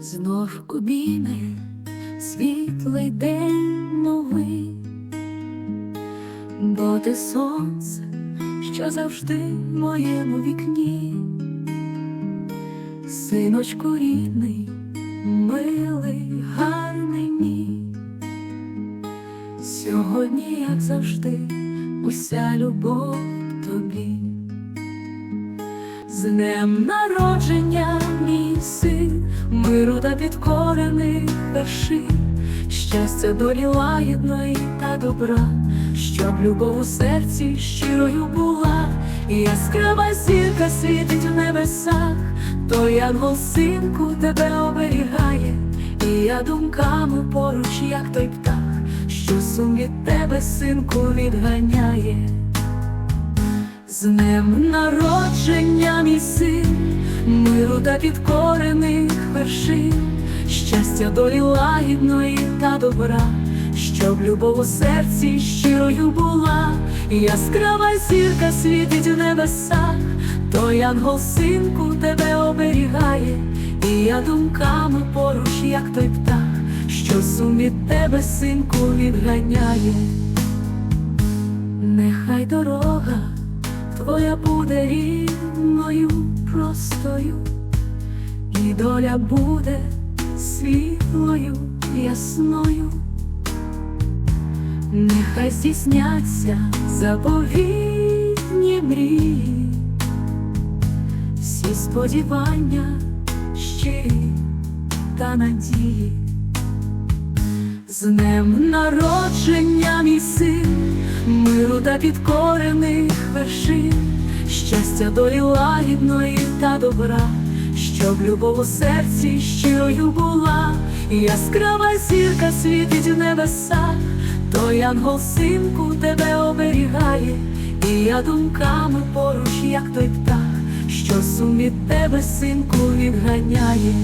Знов обійме світлий день новий, бо ти сонце, що завжди в моєму вікні, синочку рідний, милий, гарний мій. Сьогодні, як завжди, уся любов тобі. З днем народження, мій син, миру та підкорених вершин, щастя долі лагідної та добра, щоб любов у серці щирою була, і яскрава зірка світить в небесах, той янгол синку тебе оберігає, і я думками поруч, як той птах, що сум від тебе, синку, відганяє. З днем народження, мій син, миру та підкорених вершин, щастя долі лагідної та добра, щоб любов у серці щирою була, яскрава зірка світить в небесах, той ангел синку тебе оберігає, і я думками поруч, як той птах, що сум тебе, синку, відганяє. Нехай дорога твоя буде рівною, простою, і доля буде світлою, ясною. Нехай здійсняться заповітні мрії, всі сподівання щирі та надії. З днем народження, мій син, миру та підкорених вершин, щастя долі лагідної та добра, щоб любов у серці щирою була, яскрава зірка світить в небесах, той ангел синку тебе оберігає, і я думками поруч, як той птах, що сум тебе, синку, відганяє.